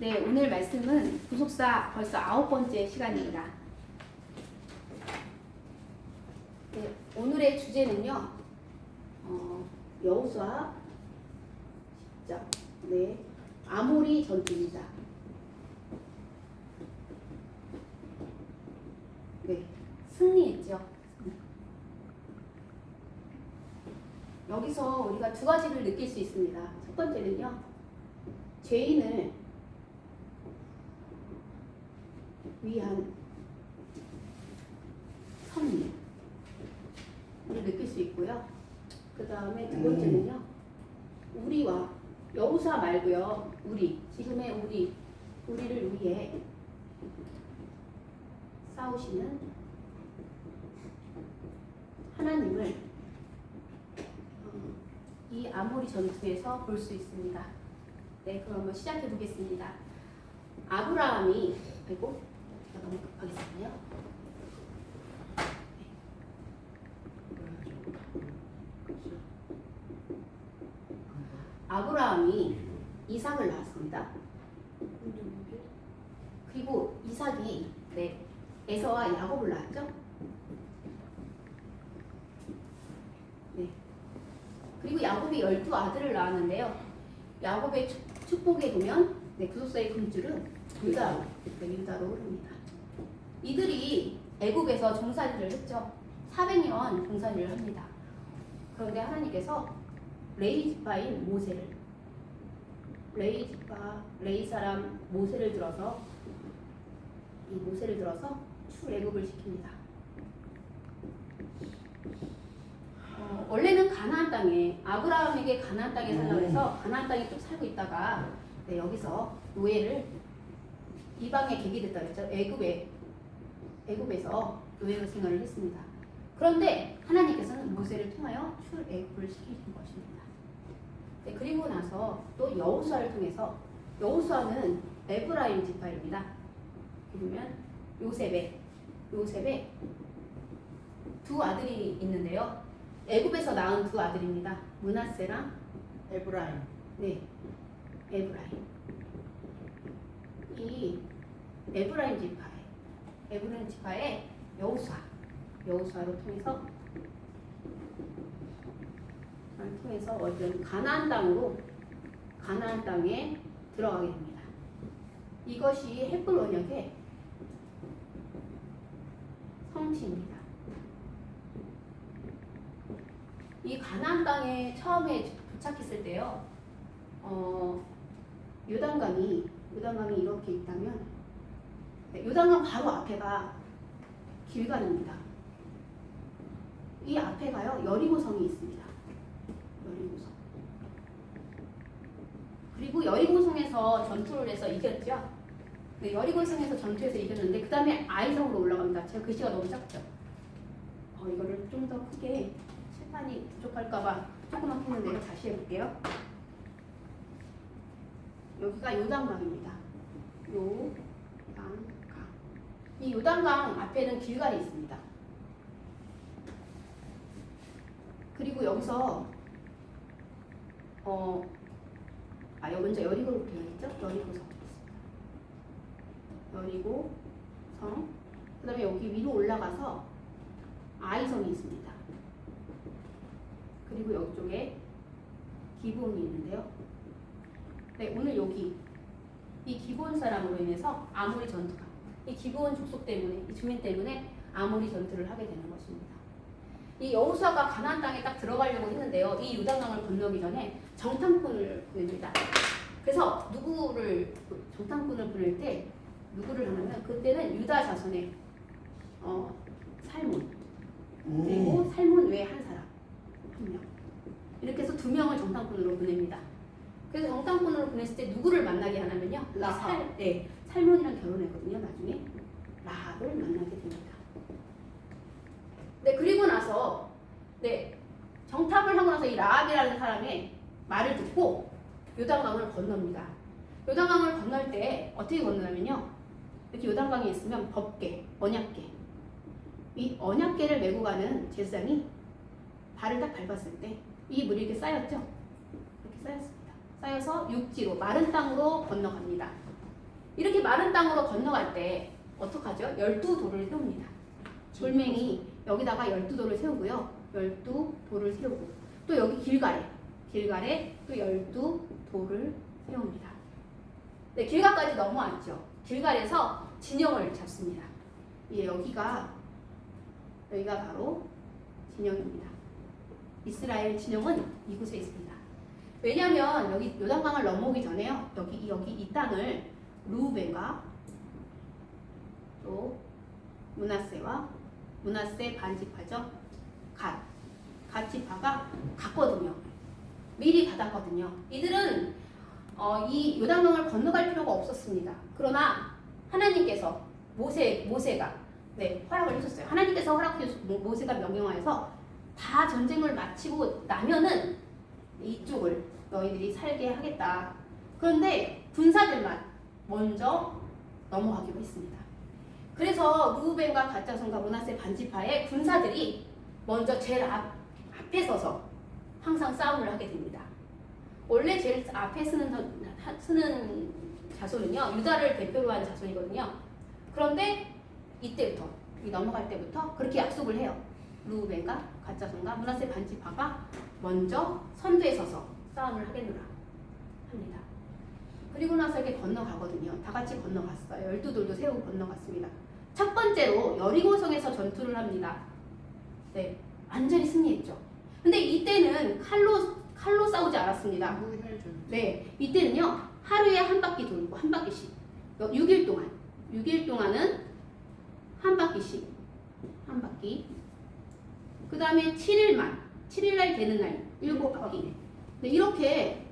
네, 오늘 말씀은 구속사 벌써 아홉 번째 시간입니다. 네, 오늘의 주제는요, 어, 여호수아 10장, 네, 아모리 전투입니다. 네, 승리했죠. 여기서 우리가 두 가지를 느낄 수 있습니다. 첫 번째는요, 죄인을 위한 섭리를 느낄 수 있고요. 그 다음에 두 번째는요, 우리와 여우사 말고요, 우리 지금의 우리 우리를 위해 싸우시는 하나님을 어, 이 아모리 전투에서 볼 수 있습니다. 네, 그럼 한번 시작해 보겠습니다. 아브라함이 아이고 썼네요. 아브라함이 이삭을 낳았습니다. 그리고 이삭이 네, 에서와 야곱을 낳았죠. 네. 그리고 야곱이 열두 아들을 낳았는데요. 야곱의 축- 축복에 보면 네, 구속사의 금줄은 유다로 네, 유다로 흐릅니다. 이들이 애국에서 종살이를 했죠. 400년 종살이를 합니다. 그런데 하나님께서 레이지파인 모세를 레이지파 레이 사람 모세를 들어서 이 모세를 들어서 출애굽을 시킵니다. 어, 원래는 가나안 땅에 아브라함에게 가나안 땅에 살라고 해서 가나안 땅에 좀 살고 있다가 네, 여기서 노예를 이방에 계게 됐다 그랬죠. 애굽에 애굽에서 노예로 생활을 했습니다. 그런데 하나님께서는 모세를 통하여 출애굽을 시키신 것입니다. 네, 그리고 나서 또 여호수아를 통해서 여호수아는 에브라임 지파입니다. 보면 요셉의 요셉의 두 아들이 있는데요. 애굽에서 낳은 두 아들입니다. 문하세랑 에브라임 네, 에브라임. 이 에브라임 지파 에 에브라임 지파의 여호수아, 여호수아로 통해서 를 통해서 어떤 가나안 땅으로 가나안 땅에 들어가게 됩니다. 이것이 햇불 언약의 성취입니다. 이 가나안 땅에 처음에 도착했을 때요. 어, 요단강이 요단강이 이렇게 있다면 네, 요단강 바로 앞에가 길가입니다. 이 앞에가요 여리고성이 있습니다. 여리고성. 그리고 여리고성에서 전투를 해서 이겼죠. 네, 여리고성에서 전투해서 이겼는데 그 다음에 아이성으로 올라갑니다. 제가 글씨가 너무 작죠. 어, 이거를 좀 더 크게 칠판이 부족할까봐 조금만 했는데요. 다시 해볼게요. 여기가 요단강입니다. 요단강. 이 요단강 앞에는 길갈이 있습니다. 그리고 여기서 어, 아, 여기 먼저 여리고로 되어 있죠? 여리고성. 여리고 성. 그다음에 여기 위로 올라가서 아이성이 있습니다. 그리고 여쪽에 기본이 있는데요. 네, 오늘 여기 이 기본 사람으로 인해서 아모리 전투가 이 기본 족속 때문에 이 주민 때문에 아모리 전투를 하게 되는 것입니다. 이 여호수아가 가나안 땅에 딱 들어가려고 했는데요. 이 요단강을 건너기 전에 정탐꾼을 보냅니다. 그래서 누구를 정탐꾼을 보낼 때 누구를 하냐면 그때는 유다 자손의 어, 살몬 그리고 살몬 외에 한 사람 한 명. 이렇게 해서 두 명을 정탐꾼으로 보냅니다. 그래서 정탐꾼으로 보냈을 때 누구를 만나게 하냐면요. 살, 네, 살몬이랑 결혼했거든요. 나중에 라합을 만나게 됩니다. 네, 그리고 나서 네 정탐을 하고 나서 이 라합이라는 사람의 말을 듣고 요단강을 건넙니다. 요단강을 건널 때 어떻게 건너냐면요. 이렇게 요단강에 있으면 법계, 언약계. 이 언약계를 메고 가는 제사장이 발을 딱 밟았을 때 이 물이 이렇게 쌓였죠? 이렇게 쌓였습니다. 쌓여서 육지로 마른 땅으로 건너갑니다. 이렇게 마른 땅으로 건너갈 때 어떡하죠? 열두 돌을 세웁니다. 돌멩이 여기다가 열두 돌을 세우고요. 열두 돌을 세우고 또 여기 길가에 길가에 또 열두 돌을 세웁니다. 네, 길가까지 넘어왔죠. 길가에서 진영을 잡습니다. 예, 여기가 여기가 바로 진영입니다. 이스라엘 진영은 이곳에 있습니다. 왜냐하면 여기 요단강을 넘어오기 전에요. 여기 여기 이 땅을 루벤과 또 문하세와 문하세 반지파죠. 갓 갓지파가 갔거든요. 미리 받았거든요. 이들은 어, 이 요단강을 건너갈 필요가 없었습니다. 그러나 하나님께서 모세 모세가 네 허락을 해줬어요. 하나님께서 허락해 주 모세가 명령하여서 다 전쟁을 마치고 나면은 이쪽을 너희들이 살게 하겠다. 그런데 군사들만 먼저 넘어가기로 했습니다. 그래서 루벤과 가짜손과 문하세 반지파의 군사들이 먼저 제일 앞, 앞에 서서 항상 싸움을 하게 됩니다. 원래 제일 앞에 쓰는, 쓰는 자손은요, 유다를 대표로 한 자손이거든요. 그런데 이때부터, 이 넘어갈 때부터 그렇게 약속을 해요. 루벤과 가짜손과 문하세 반지파가 먼저 선두에 서서 싸움을 하겠노라 합니다. 그리고 나서 이렇게 건너가거든요. 다 같이 건너갔어요. 열두 돌도 세우고 건너갔습니다. 첫 번째로 여리고성에서 전투를 합니다. 네, 완전히 승리했죠. 근데 이때는 칼로 칼로 싸우지 않았습니다. 네, 이때는요 하루에 한 바퀴 돌고 한 바퀴씩 6일 동안 6일 동안은 한 바퀴씩 한 바퀴 그 다음에 7일만 7일날 되는 날 7바퀴 네, 이렇게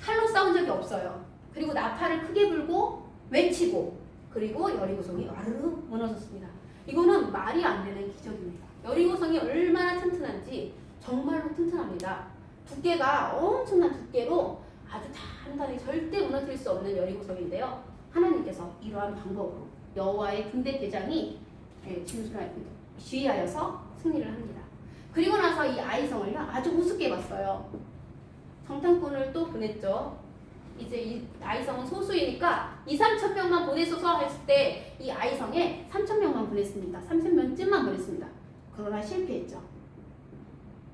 칼로 싸운 적이 없어요 그리고 나팔을 크게 불고 외치고 그리고 여리고성이 와르르 무너졌습니다 이거는 말이 안 되는 기적입니다 여리고성이 얼마나 튼튼한지 정말로 튼튼합니다 두께가 엄청난 두께로 아주 단단히 절대 무너뜨릴 수 없는 여리고성인데요. 하나님께서 이러한 방법으로 여호와의 군대 대장이 예, 지휘하여서 승리를 합니다. 그리고 나서 이 아이성을요 아주 우습게 봤어요. 정탐꾼을 또 보냈죠. 이제 이 아이성은 소수이니까 2, 3천 명만 보내소서 했을 때 이 아이성에 3천 명만 보냈습니다. 3천 명쯤만 보냈습니다. 그러나 실패했죠.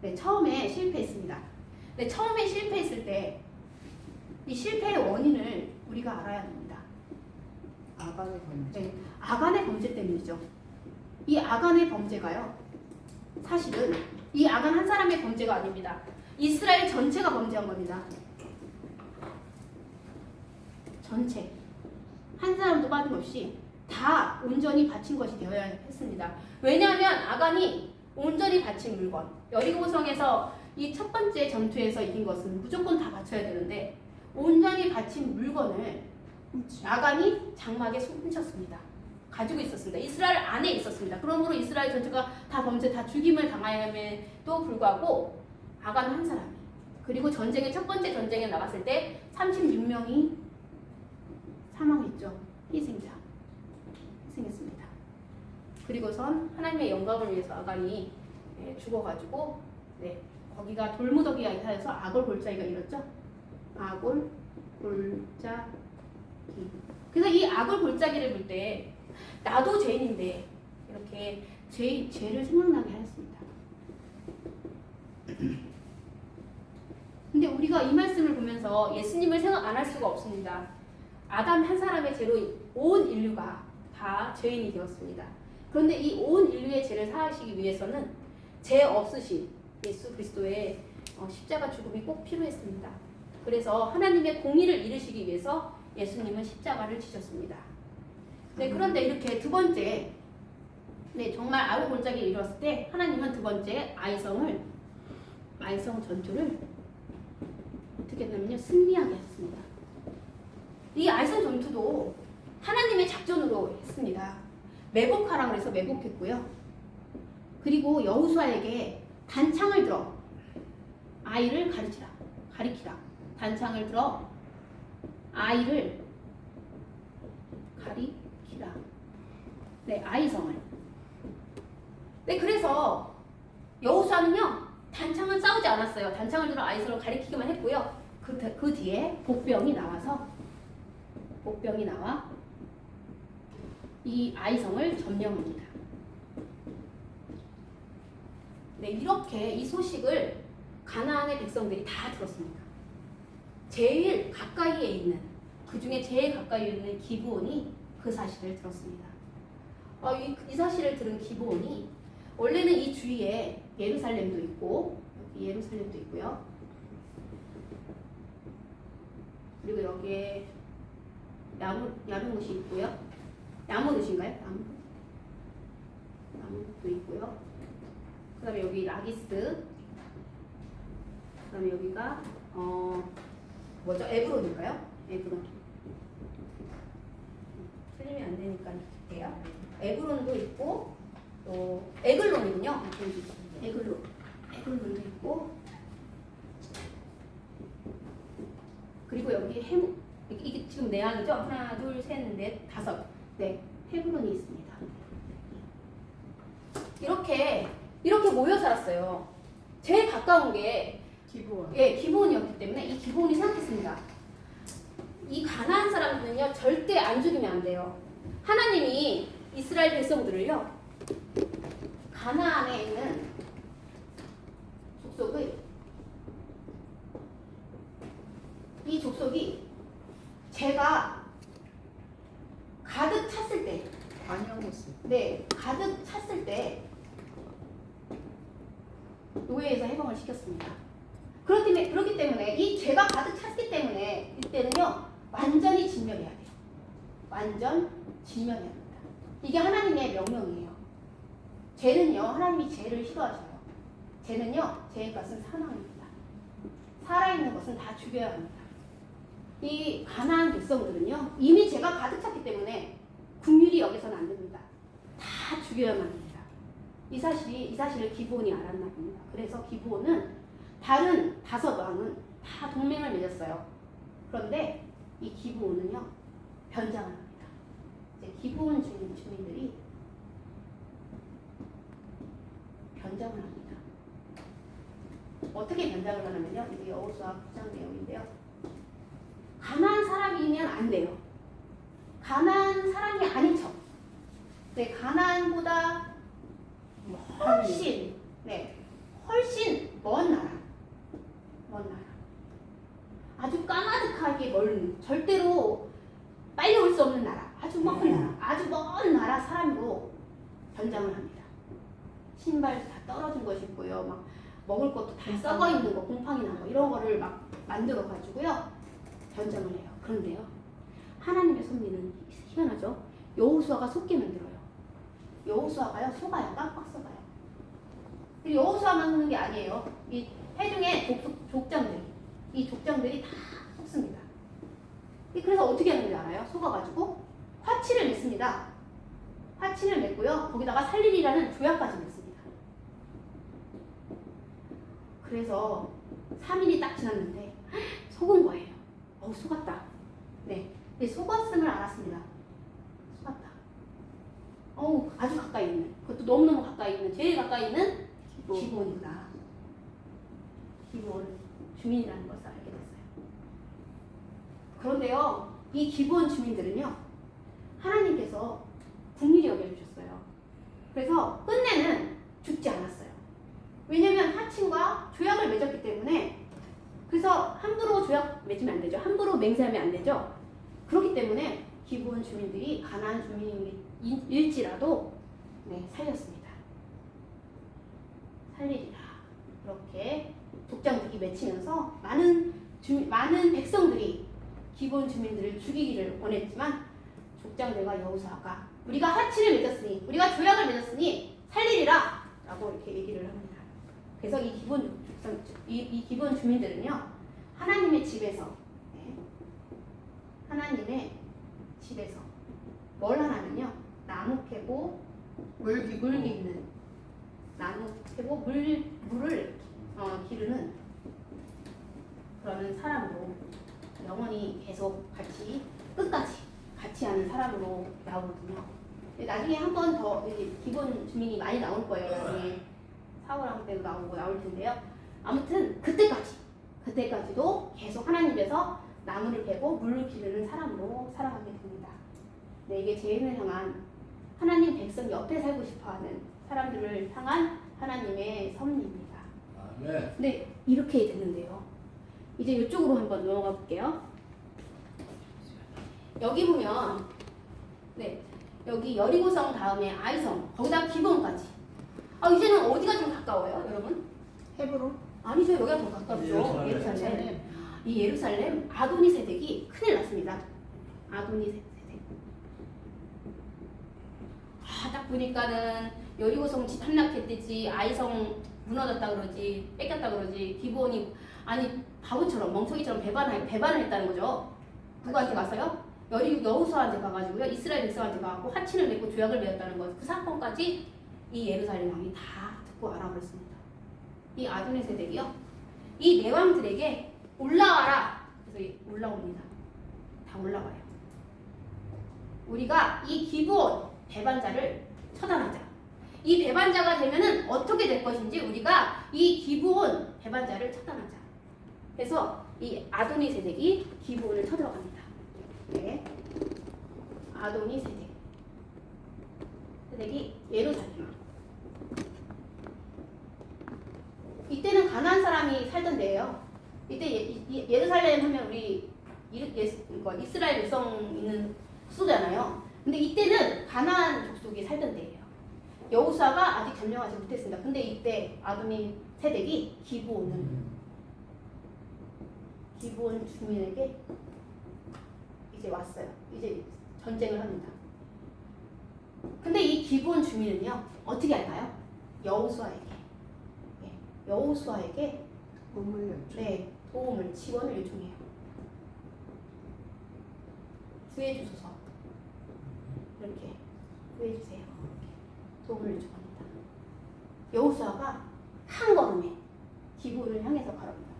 네, 처음에 실패했습니다. 네, 처음에 실패했을 때 이 실패의 원인을 우리가 알아야 합니다. 아간의 범죄. 네, 아간의 범죄 때문이죠. 이 아간의 범죄가요. 사실은 이 아간 한 사람의 범죄가 아닙니다. 이스라엘 전체가 범죄한 겁니다. 전체 한 사람도 빠짐없이 다 온전히 바친 것이 되어야 했습니다. 왜냐하면 아간이 온전히 바친 물건 여리고성에서 이 첫 번째 전투에서 이긴 것은 무조건 다 바쳐야 되는데 온전히 바친 물건을 아간이 장막에 훔쳤습니다. 가지고 있었습니다. 이스라엘 안에 있었습니다. 그러므로 이스라엘 전체가 다 범죄, 다 죽임을 당하였음에도 불구하고 아간 한 사람이 그리고 전쟁의 첫 번째 전쟁에 나갔을 때 36명이 사망했죠. 희생자. 희생했습니다. 그리고선 하나님의 영광을 위해서 아간이 예, 죽어가지고 네, 거기가 돌무더기가 하여서 아골 골짜기가 이뤘죠. 아골 골짜기. 그래서 이 아골 골짜기를 볼 때 나도 죄인인데 이렇게 죄 죄를 생각나게 하였습니다. 근데 우리가 이 말씀을 보면서 예수님을 생각 안 할 수가 없습니다. 아담 한 사람의 죄로 온 인류가 다 죄인이 되었습니다. 그런데 이 온 인류의 죄를 사하시기 위해서는 죄 없으신 예수 그리스도의 어, 십자가 죽음이 꼭 필요했습니다. 그래서 하나님의 공의를 이루시기 위해서 예수님은 십자가를 지셨습니다. 네, 그런데 이렇게 두 번째, 네, 정말 아우 골짜기를 이뤘을 때 하나님은 두 번째 아이성을, 아이성 전투를 어떻게 했냐면요, 승리하게 했습니다. 이 아이성 전투도 하나님의 작전으로 했습니다. 매복하라 그래서 매복했고요. 그리고 여우수아에게 단창을 들어 아이를 가르치라, 가리키라. 단창을 들어 아이를 가리키라. 네, 아이성을. 네, 그래서 여우수아는요 단창은 싸우지 않았어요. 단창을 들어 아이성을 가리키기만 했고요. 그, 그 뒤에 복병이 나와서 복병이 나와 이 아이성을 점령합니다. 네, 이렇게 이 소식을 가나안의 백성들이 다 들었습니다. 제일 가까이에 있는 그 중에 제일 가까이에 있는 기브온이 그 사실을 들었습니다. 어, 이, 이 사실을 들은 기브온이 원래는 이 주위에 예루살렘도 있고 여기 예루살렘도 있고요. 그리고 여기에 야무 야무못이 있고요. 야무못인가요? 야무 야무도 있고요. 그 다음에 여기 라기스. 그 다음에 여기가 어 뭐죠? 에브론인가요? 에브론. 틀리면 안 되니까 할게요. 에브론도 있고 또 에글론이군요. 에글론. 에글론도 있고 그리고 여기 햄 이게- 이게 지금 네 항이죠? 하나, 둘, 셋, 넷, 다섯. 네, 헤브론이 있습니다. 이렇게 이렇게 모여 살았어요. 제일 가까운 게 기부원. 예, 기본이었기 때문에 이 기본이 생각했습니다. 이 가나안 사람들은요 절대 안 죽이면 안 돼요. 하나님이 이스라엘 백성들을요 가나안에 있는 족속의 이 족속이 제가 가득 찼을 때. 네 가득 찼을 때 노예에서 해방을 시켰습니다. 그렇기 때문에, 그렇기 때문에 이 죄가 가득 찼기 때문에 이때는요 완전히 진멸해야 돼요. 완전 진멸해야 합니다. 이게 하나님의 명령이에요. 죄는요 하나님이 죄를 싫어하셔요. 죄는요 죄의 값은 사망입니다. 살아있는 것은 다 죽여야 합니다. 이 가나안 백성들은요 이미 죄가 가득 찼기 때문에 국률이 여기서는 안 됩니다. 다 죽여야만 합니다. 이 사실이 이 사실을 기브온이 알았나 봅니다. 그래서 기브온은 다른 다섯 왕은 다 동맹을 맺었어요. 그런데 이 기브온은요 변장을 합니다. 이제 기브온 주민 주민들이 변장을 합니다. 어떻게 변장을 하냐면요. 이게 여호수아 9장 내용인데요. 가난한 사람이면 안 돼요. 가난한 사람이 아닌 척. 네, 가난보다 훨씬, 네, 훨씬 먼 나라. 먼 나라. 아주 까마득하게 멀은, 절대로 빨리 올 수 없는 나라. 아주 먼 나라. 아주 먼 나라 사람으로 변장을 합니다. 신발 다 떨어진 것이 있고요. 막 먹을 것도 다 썩어 있는 거, 곰팡이 난 거, 이런 거를 막 만들어 가지고요. 변장을 해요. 그런데요. 하나님의 섭리는 희한하죠. 여호수아가 속게 만들어요. 여호수아가요 속아요. 깜빡 속아요. 그리고 여호수아만 속는 게 아니에요. 이 해중의 족, 족장들이 이 족장들이 다 속습니다. 이 그래서 어떻게 하는지 알아요? 속아가지고 화치를 맺습니다. 화치를 맺고요. 거기다가 살릴이라는 조약까지 맺습니다. 그래서 3일이 딱 지났는데 속은 거예요. 어우 속았다. 네, 네 속았음을 알았습니다. 속았다. 어우 아주 가까이 있는 그것도 너무너무 가까이 있는 제일 가까이 있는 기부. 기본이구나. 기본 주민이라는 것을 알게 됐어요. 그런데요, 이 기본 주민들은요, 하나님께서 국리를 여겨주셨어요. 그래서 끝내는 죽지 않았어요. 왜냐면 하친과 조약을 맺었기 때문에 그래서 함부로 조약 맺으면 안 되죠. 함부로 맹세하면 안 되죠. 그렇기 때문에 기본 주민들이 가난한 주민일지라도 네, 살렸습니다. 살리리라. 이렇게 족장들이 맺히면서 많은 주, 많은 백성들이 기본 주민들을 죽이기를 원했지만 족장들과 여호수아가 우리가 하치를 맺었으니 우리가 조약을 맺었으니 살리리라 라고 이렇게 얘기를 합니다. 그래서 이 기본 이, 이 기본 주민들은요 하나님의 집에서 네, 하나님의 집에서 뭘 하냐면요 나무 캐고 물 기부. 물 기르는 나무 캐고 물 물을 어, 기르는 그러는 사람으로 영원히 계속 같이 끝까지 같이 하는 사람으로 나오거든요. 나중에 한 번 더 기본 주민이 많이 나올 거예요. 나중에 사울왕 때도 나오고 나올 텐데요. 아무튼 그때까지 그때까지도 계속 하나님께서 나무를 베고 물을 기르는 사람으로 살아가게 됩니다. 네, 이게 죄인을 향한 하나님 백성 옆에 살고 싶어하는 사람들을 향한 하나님의 섭리입니다. 아멘. 네, 이렇게 됐는데요. 이제 이쪽으로 한번 넘어가 볼게요. 여기 보면, 네, 여기 여리고성 다음에 아이성, 거기다 기본까지. 아, 이제는 어디가 좀 가까워요, 여러분? 헤브론. 아니죠, 여기가 더 가깝죠. 예루살렘. 예루살렘. 이 예루살렘 아도니 세덱이 큰일 났습니다. 아도니 세덱. 아, 딱 보니까는 여리고성 집 함락했듯이 아이성 무너졌다 그러지, 뺏겼다 그러지, 기본이 아니 바보처럼 멍청이처럼 배반을 배반을 했다는 거죠. 누구한테 갔어요? 여리 여호수아한테 가가지고요, 이스라엘 백성한테 가고 화친을 맺고 조약을 맺었다는 거. 그 사건까지 이 예루살렘 왕이 다 듣고 알아버렸습니다. 이 아도니 세덱이요, 이 내왕들에게 올라와라. 그래서 이 올라옵니다. 다 올라와요. 우리가 이 기본 배반자를 처단하자. 이 배반자가 되면은 어떻게 될 것인지 우리가 이 기본 배반자를 처단하자. 그래서 이 아도니 세덱이 기본을 쳐들어갑니다. 네. 아도니 세덱. 세덱이 예루살렘. 이때는 가나안 사람이 살던 데예요. 이때 예, 이- 예루살렘 하면 우리 이- 예, 이스라엘 백성 있는 수잖아요. 근데 이때는 가나안 족속이 살던 데예요. 여호수아가 아직 점령하지 못했습니다. 근데 이때 아도니 세덱이 기브온을 기브온 주민에게 이제 왔어요. 이제 전쟁을 합니다. 근데 이 기브온 주민은요 어떻게 할까요? 여호수아에게 예, 여호수아에게 몸을 연주. 네, 도움을 지원을 요청해요. 구해 주소서. 이렇게 구해 주세요. 이렇게 도움을 요청합니다. 여호수아가 한 걸음에 기부를 향해서 걸어옵니다.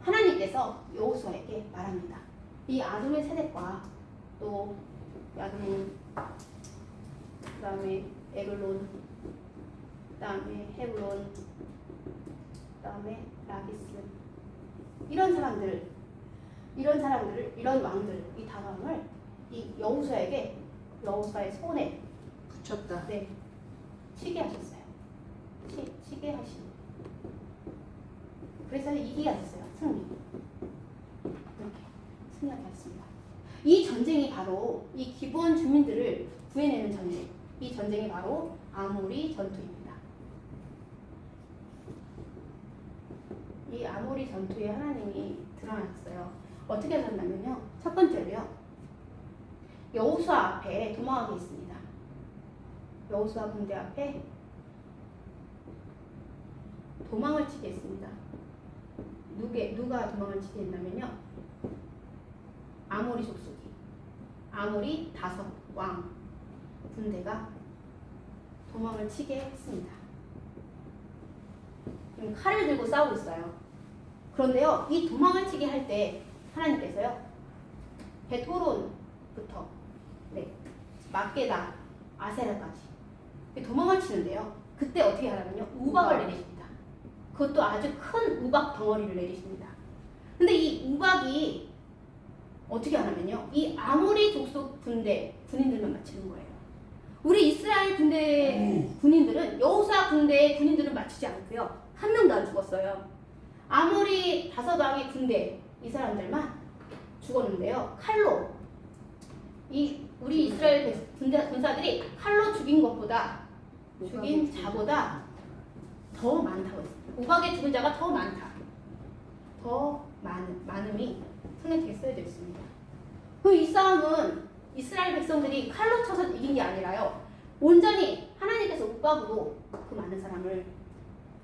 하나님께서 여호수아에게 말합니다. 이 아돔의 세대과 또 야돔 그다음에 에글론 그다음에 헤브론 그다음에 라기스 이런 사람들, 이런 사람들을, 이런 왕들, 이 다왕을 이 여우수에게 여우수의 손에 붙였다. 네 치게 하셨어요. 치, 치게 하신. 그래서 이기게 하셨어요. 승리. 이렇게 승리하게 하셨습니다. 이 전쟁이 바로 이 기본 주민들을 구해내는 전쟁. 이 전쟁이 바로 아모리 전투입니다. 이 아모리 전투에 하나님이 드러났어요. 어떻게 하셨냐면요. 첫 번째로요. 여호수아 앞에 도망하고 있습니다. 여호수아 군대 앞에 도망을 치게 했습니다. 누게 누가 도망을 치게 했냐면요. 아모리 족속이 아모리 다섯 왕 군대가 도망을 치게 했습니다. 지금 칼을 들고 싸우고 있어요. 그런데요, 이 도망을 치게 할 때 하나님께서요, 베토론부터 네, 막게다, 아세라까지 도망을 치는데요. 그때 어떻게 하냐면요, 우박을 우박. 내리십니다. 그것도 아주 큰 우박 덩어리를 내리십니다. 근데 이 우박이 어떻게 하냐면요, 이 아모리 족속 군대 군인들만 맞추는 거예요. 우리 이스라엘 군대 군인들은 여호사 군대의 군인들은 맞추지 않고요. 한 명도 안 죽었어요. 아무리 다섯 왕의 군대 이 사람들만 죽었는데요. 칼로 이 우리 이스라엘 백- 군대 군사들이 칼로 죽인 것보다 죽인 자보다 더 많다고 했어요. 우박에 죽은 자가 더 많다. 더 많은 많음이 성경책에 쓰여져 있습니다. 그 이 싸움은 이스라엘 백성들이 칼로 쳐서 이긴 게 아니라요. 온전히 하나님께서 우박으로 그 많은 사람을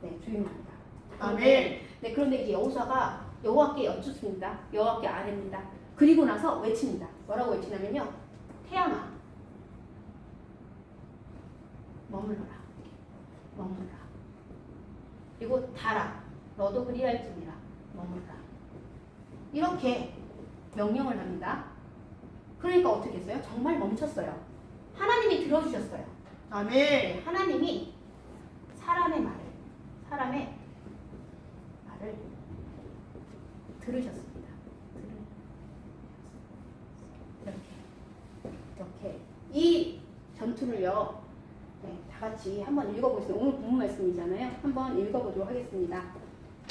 네, 주인합니다. 아멘. 네, 그런데 이제 여호수아가 여호와께 여쭙습니다. 여호와께 아뢰입니다. 그리고 나서 외칩니다. 뭐라고 외치냐면요. 태양아, 머물러라. 머물러라. 그리고 달아, 너도 그리할지니라. 머물러라. 이렇게 명령을 합니다. 그러니까 어떻게 했어요? 정말 멈췄어요. 하나님이 들어주셨어요. 아멘. 네, 하나님이 사람의 말을 사람의 네. 말을 들으셨습니다. 이렇게 이렇게 이 전투를요. 네, 다 같이 한번 읽어보세요. 오늘 본문 말씀이잖아요. 한번 읽어보도록 하겠습니다.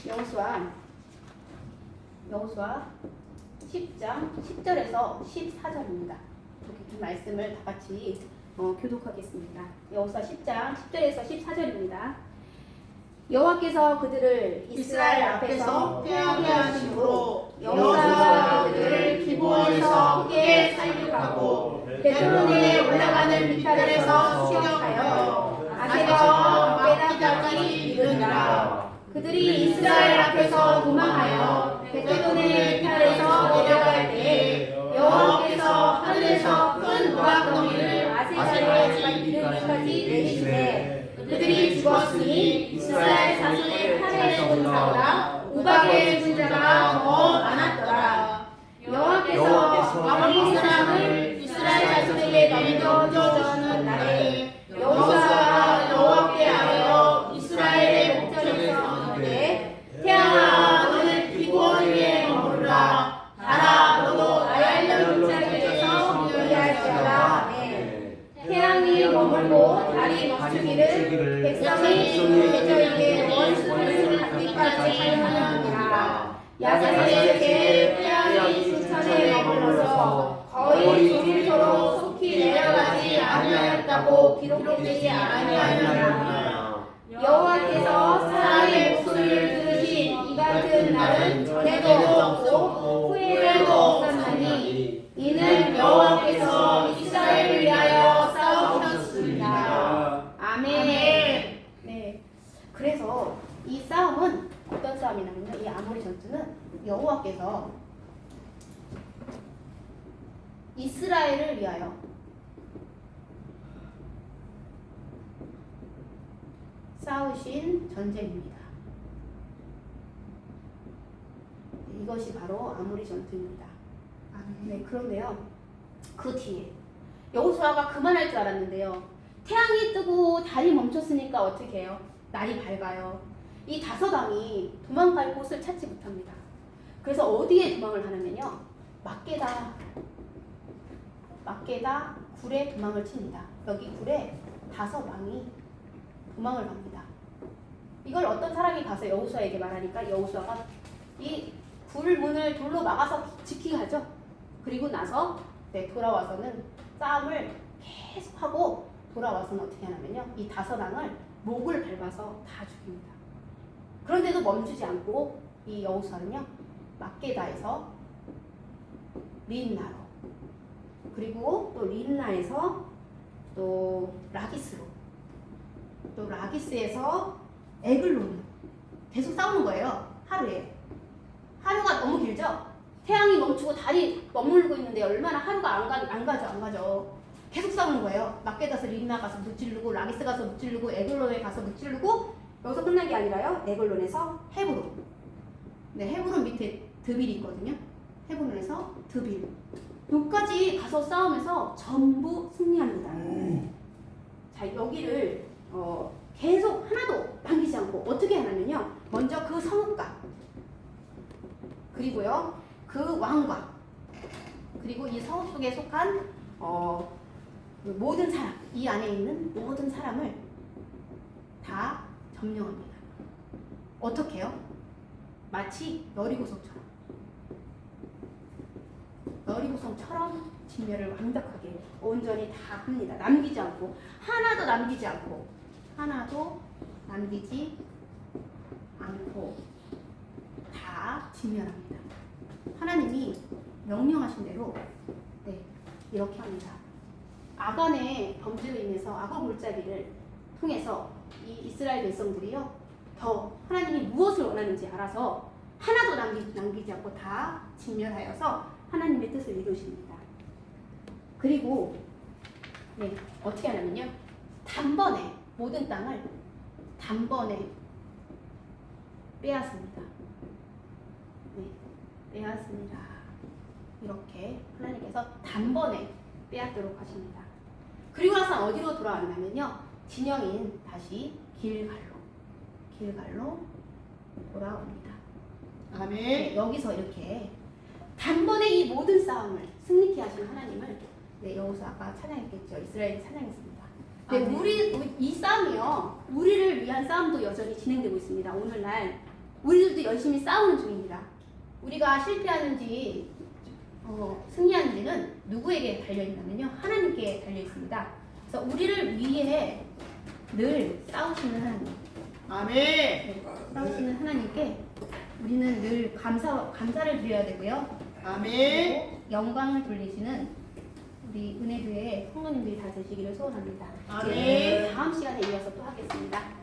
여호수아 여호수아 10장 10절에서 14절입니다. 이렇게 긴 말씀을 다 같이 어, 교독하겠습니다. 여호수아 10장 10절에서 14절입니다. 여호와께서 그들을 이스라엘 앞에서 태하게 하심으로 여호사가 그들을 기브온에서 깨 살육하고 베드론에 올라가는 비탈에서 추격하여 아세가 막기다까지 이르니라. 그들이 이스라엘 앞에서 도망하여 베드론의 비탈에서 내려갈 때에 여호와께서 하늘에서 큰 우박덩이를 아세가에 이르기까지 내리시되 그들이 죽었으니 이스라엘 자보 전에도 없고 후에도 없었나니 이는 여호와께서 이스라엘을 위하여 싸우셨습니다. 아멘. 네. 그래서 이 싸움은 어떤 싸움이냐면요. 이 아모리 전투는 여호와께서 이스라엘을 위하여 싸우신 전쟁입니다. 네, 이것이 바로 아모리 전투입니다. 네, 그런데요. 그 뒤에 여호수아가 그만할 줄 알았는데요. 태양이 뜨고 달이 멈췄으니까 어떻게 해요? 날이 밝아요. 이 다서방이 도망갈 곳을 찾지 못합니다. 그래서 어디에 도망을 하냐면요. 막게다 막게다 굴에 도망을 칩니다. 여기 굴에 다서방이 도망을 갑니다. 이걸 어떤 사람이 가서 여호수아에게 말하니까 여호수아가 이 굴문을 돌로 막아서 지키게 하죠. 그리고 나서 네, 돌아와서는 싸움을 계속하고 돌아와서는 어떻게 하냐면요. 이 다섯왕을 목을 밟아서 다 죽입니다. 그런데도 멈추지 않고 이 여우사는요. 막게다에서 린나로 그리고 또 린나에서 또 라기스로 또 라기스에서 에글론으로 계속 싸우는 거예요. 하루에. 하루가 너무 길죠? 태양이 멈추고 달이 머물고 있는데 얼마나 하루가 안, 가, 안 가죠, 안 가죠. 계속 싸우는 거예요. 막게다서 린나 가서 무찌르고, 라기스 가서 무찌르고, 에글론에 가서 무찌르고, 여기서 끝난 게 아니라요. 에글론에서 헤브론. 네, 헤브론 밑에 드빌이 있거든요. 헤브론에서 드빌. 여기까지 가서 싸우면서 전부 승리합니다. 자, 여기를 어, 계속 하나도 남기지 않고 어떻게 하냐면요. 먼저 그 성읍과 그리고요. 그 왕과 그리고 이 성읍 속에 속한 어, 그 모든 사람 이 안에 있는 모든 사람을 다 점령합니다. 어떻게요? 마치 여리고성처럼 여리고성처럼 진멸을 완벽하게 온전히 다 합니다. 남기지 않고 하나도 남기지 않고 하나도 남기지 않고 다 진멸합니다. 하나님이 명령하신 대로 네, 이렇게 합니다. 아간의 범죄로 인해서 아간 물자기를 통해서 이 이스라엘 백성들이요 더 하나님이 무엇을 원하는지 알아서 하나도 남기, 남기지 않고 다 진멸하여서 하나님의 뜻을 이루십니다. 그리고 네, 어떻게 하냐면요 단번에 모든 땅을 단번에 빼앗습니다. 네, 빼앗습니다. 이렇게 하나님께서 단번에 빼앗도록 하십니다. 그리고 나서 어디로 돌아왔냐면요. 진영인 다시 길갈로 길갈로 돌아옵니다. 아멘. 네, 여기서 이렇게 단번에 이 모든 싸움을 승리케 하신 하나님을 네, 여호수 아까 찬양했겠죠. 이스라엘이 찬양했습니다. 네. 우리 이 싸움이요. 우리를 위한 싸움도 여전히 진행되고 있습니다. 오늘날 우리들도 열심히 싸우는 중입니다. 우리가 실패하는지 어, 승리하는지는 누구에게 달려 있냐면요. 하나님께 달려 있습니다. 그래서 우리를 위해 늘 싸우시는 하나님, 아멘. 네, 싸우시는 하나님께 우리는 늘 감사 감사를 드려야 되고요. 아멘. 영광을 돌리시는 우리 은혜교회 성도님들이 다 되시기를 소원합니다. 아멘. 네, 다음 시간에 이어서 또 하겠습니다.